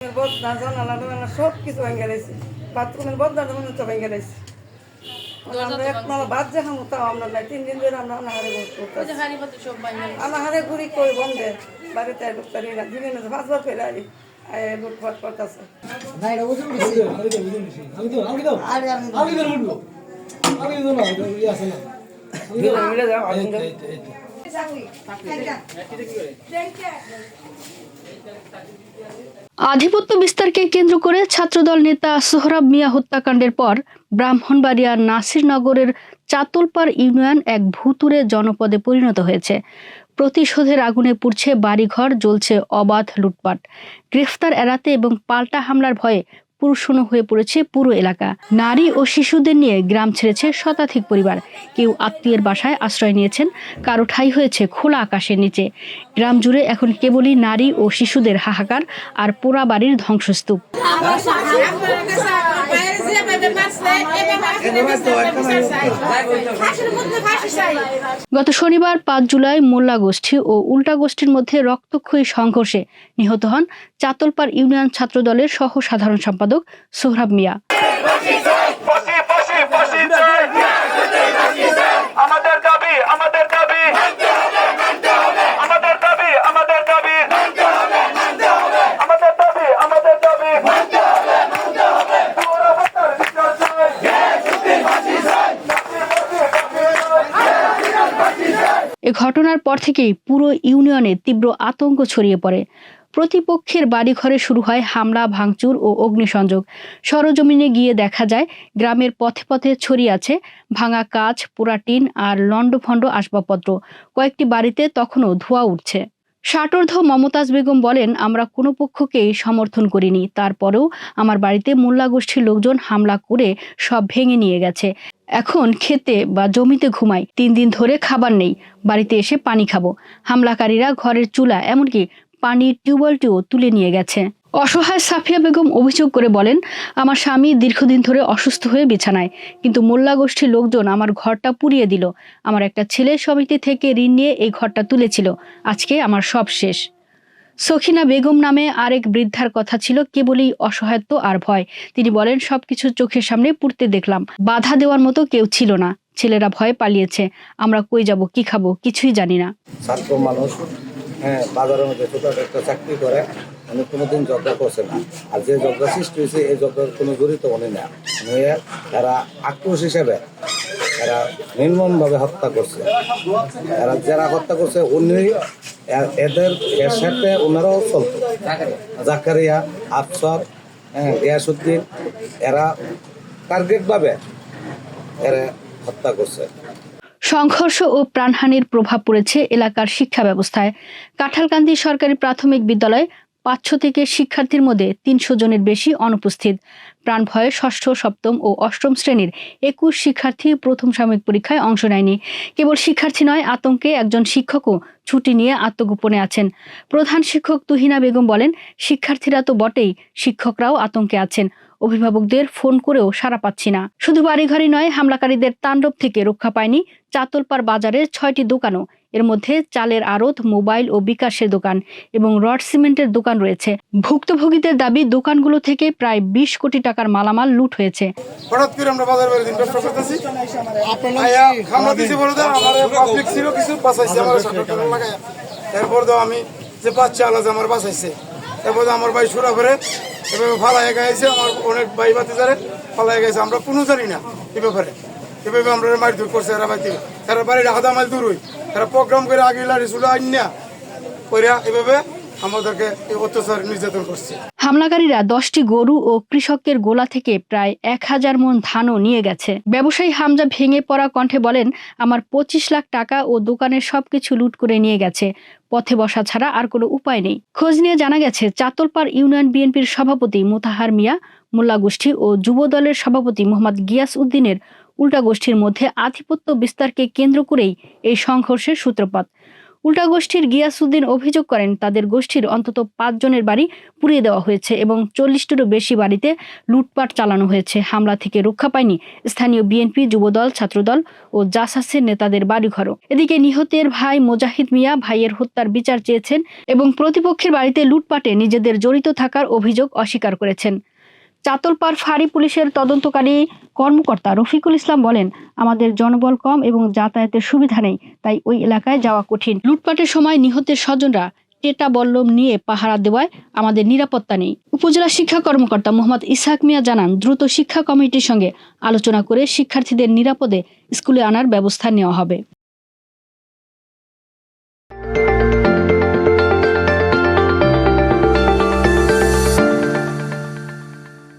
বদনা জানালা টানালা সব কিছু ভেঙে গেছে বাথরুমের বদনা জানালা তো ভেঙে গেছে ভাত যে খামো তাও আমরা নাই। তিন দিন ধরে আমরা অনাহারে অনাহারে ঘুরি কই বন্ধে? বাড়িতে ঢুকতারি না দিনে না পাঁচবার ফেলে আই আয় লুটপাট করতেছে আমি তো আমি তো আধিপত্য বিস্তারকে কেন্দ্র করে ছাত্রদল নেতা সোহরাব মিয়া হত্যাকাণ্ডের পর ব্রাহ্মণবাড়িয়ার নাসিরনগরের চাতলপাড় ইউনিয়ন এক ভুতুরে জনপদে পরিণত হয়েছে। প্রতিশোধের আগুনে পুড়ছে বাড়িঘর, জ্বলছে অবাধ লুটপাট। গ্রেফতার এড়াতে এবং পাল্টা হামলার ভয়ে পুরুষণ হয়ে পড়েছে পুরো এলাকা। নারী ও শিশুদের নিয়ে গ্রাম ছেড়েছে শতাধিক পরিবার। কেউ আত্মীয়ের বাসায় আশ্রয় নিয়েছেন, কারও ঠাই হয়েছে খোলা আকাশের নিচে। গ্রাম জুড়ে এখন কেবলই নারী ও শিশুদের হাহাকার আর পোড়া বাড়ির ধ্বংসস্তূপ। গত শনিবার পাঁচ জুলাই মোল্লা গোষ্ঠী ও উল্টা গোষ্ঠীর মধ্যে রক্তক্ষয়ী সংঘর্ষে নিহত হন চাতলপাড় ইউনিয়ন ছাত্র দলের সহ সাধারণ সম্পাদক সোহরাব মিয়া ফাঁসি ফাঁসি ফাঁসি চাই আমাদের দাবি আমাদের দাবি আমাদের দাবি আমাদের দাবি আমাদের দাবি আমাদের দাবি এ ঘটনার পর থেকেই পুরো ইউনিয়নে তীব্র আতঙ্ক ছড়িয়ে পড়ে। প্রতিপক্ষের বাড়িঘরে শুরু হয় হামলা, ভাঙচুর ও অগ্নিসংযোগ। সরজমিনে গিয়ে দেখা যায়, গ্রামের পথে পথে ছড়িয়ে আছে ভাঙা কাঁচ পোড়া টিন আর লণ্ডভণ্ড আসবাবপত্র। কয়েকটি বাড়িতে তখনও ধোঁয়া উঠছে। ষাটোর্ধ মমতাজ বেগম বলেন, আমরা কোনো পক্ষকেই সমর্থন করিনি। তারপরেও আমার বাড়িতে মোল্লা গোষ্ঠীর লোকজন হামলা করে সব ভেঙে নিয়ে গেছে। এখন খেতে বা জমিতে ঘুমাই, তিন দিন ধরে খাবার নেই। বাড়িতে এসে পানি খাব। হামলাকারীরা ঘরের চুলা, এমনকি পানির টিউবওয়েলটিও তুলে নিয়ে গেছে। অসহায় সাফিয়া বেগম অভিযোগ করে বলেন, আমার স্বামী দীর্ঘদিন ধরে অসুস্থ হয়ে বিছানায়, কিন্তু মোল্লা গোষ্ঠীর লোকজন আমার ঘরটা পুড়িয়ে দিল। আমার একটা ছেলে সমিতি থেকে ঋণ নিয়ে এই ঘরটা তুলেছিল। আজকে আমার সব শেষ। সখিনা বেগম নামে আরেক বৃদ্ধার কথা ছিল, কেবলই অসহায়ত্ব আর ভয়। তিনি বলেন, সবকিছু চোখের সামনে পুড়তে দেখলাম। বাধা দেওয়ার মতো কেউ ছিল না। ছেলেরা ভয় পালিয়েছে। আমরা কই যাব, কি খাব, কিছুই জানি না। মানুষ হ্যাঁ বাজারের মধ্যে একটা চাকরি করে। উনি কোনোদিন যজ্ঞ করছে না। আর যে যজ্ঞ সৃষ্টি হয়েছে, এই যজ্ঞের কোনো জড়িত উনি না এরা আক্রোশ হিসেবে এরা নির্মমভাবে হত্যা করছে। এরা যারা হত্যা করছে, উনি এদের এর সাথে ওনারাও চলতো। জাকারিয়া, আফসর হ্যাঁ গিয়াসুদ্দিন এরা টার্গেটভাবে এরা হত্যা করছে। সংঘর্ষ ও প্রাণহানির প্রভাব পড়েছে এলাকার শিক্ষা ব্যবস্থায়। কাঁঠালকান্দি সরকারি প্রাথমিক বিদ্যালয়ে পাঁচশো থেকে শিক্ষার্থীর মধ্যে তিনশো জনের বেশি অনুপস্থিত। প্রাণ ভয়ে ষষ্ঠ, সপ্তম ও অষ্টম শ্রেণির একুশ শিক্ষার্থী প্রথম সাময়িক পরীক্ষায় অংশ নেয়নি। কেবল শিক্ষার্থী নয়, আতঙ্কে একজন শিক্ষকও ছুটি নিয়ে আত্মগোপনে আছেন। প্রধান শিক্ষক তুহিনা বেগম বলেন, শিক্ষার্থীরা তো বটেই, শিক্ষকরাও আতঙ্কে আছেন। অভিভাবকদের ফোন করেও সাড়া পাচ্ছি না। শুধু বাড়িঘরই নয়, হামলাকারীদের তাণ্ডব থেকে রক্ষা পায়নি। চাতলপাড় বাজারের ছয়টি দোকানও এর মধ্যে চালের আড়ত মোবাইল ও বিকাশের দোকান এবং রড সিমেন্টের দোকান রয়েছে। ভুক্তভোগীদের দাবি দোকানগুলো থেকে প্রায় বিশ কোটি টাকার মালামাল লুট হয়েছে। হঠাৎ করে আমরা বাজার বাড়ি দিন ব্যবসা করতেছি। আয়া দিছি বলে দাও আমার পাবলিক ছিল কিছু বাঁচাইছে আমার শাটার টাটার লাগায়া। এরপর দাও আমি যে বাচ্চা আলাদা আমার বাঁচাইছে। আমার ভাই সুরা করে এভাবে গাইছে আমার অনেক ভাই বাতি যারে ফালাই গাইছে আমরা কোনো জানি না এ ব্যাপারে। এভাবে আমরা মার দূর করছে এরা বাড়িতে এরা বাড়ি আধা মাইল দূর হই এরা প্রোগ্রাম করে আগে আইনা কইরা এভাবে আমাদেরকে অত্যাচার নির্যাতন করছে। হামলাকারীরা দশটি গরু ও কৃষকের গোলা থেকে প্রায় এক হাজার মন ধানও নিয়ে গেছে। ব্যবসায়ী হামজা ভেঙে পড়া কণ্ঠে বলেন, আমার পঁচিশ লাখ টাকা ও দোকানের সবকিছু লুট করে নিয়ে গেছে। পথে বসা ছাড়া আর কোনো উপায় নেই। খোঁজ নিয়ে জানা গেছে, চাতলপাড় ইউনিয়ন বিএনপির সভাপতি মোতাহার মিয়া, মোল্লা গোষ্ঠী ও যুব দলের সভাপতি মোহাম্মদ গিয়াস উদ্দিনের উল্টা গোষ্ঠীর মধ্যে আধিপত্য বিস্তারকে কেন্দ্র করেই এই সংঘর্ষের সূত্রপাত। উল্টা গোষ্ঠীর গিয়াসুদ্দিন অভিযোগ করেন, তাদের গোষ্ঠীর অন্তত পাঁচজনের বাড়ি পুড়িয়ে দেওয়া হয়েছে এবং চল্লিশটিরও বেশি বাড়িতে লুটপাট চালানো হয়েছে। হামলা থেকে রক্ষা পায়নি স্থানীয় বিএনপি, যুবদল, ছাত্রদল ও জাসাসের নেতাদের বাড়িঘরও। এদিকে নিহতের ভাই মোজাহিদ মিয়া ভাইয়ের হত্যার বিচার চেয়েছেন এবং প্রতিপক্ষের বাড়িতে লুটপাটে নিজেদের জড়িত থাকার অভিযোগ অস্বীকার করেছেন। চাতলপাড় ফাঁড়ি পুলিশের তদন্তকারী কর্মকর্তা রফিকুল ইসলাম বলেন, আমাদের জনবল কম এবং যাতায়াতের সুবিধা নেই, তাই ওই এলাকায় যাওয়া কঠিন। লুটপাটের সময় নিহতের স্বজনরা টেটা বল্লম নিয়ে পাহারা দেওয়ায় আমাদের নিরাপত্তা নেই। উপজেলা শিক্ষা কর্মকর্তা মোহাম্মদ ইসহাক মিয়া জানান, দ্রুত শিক্ষা কমিটির সঙ্গে আলোচনা করে শিক্ষার্থীদের নিরাপদে স্কুলে আনার ব্যবস্থা নেওয়া হবে।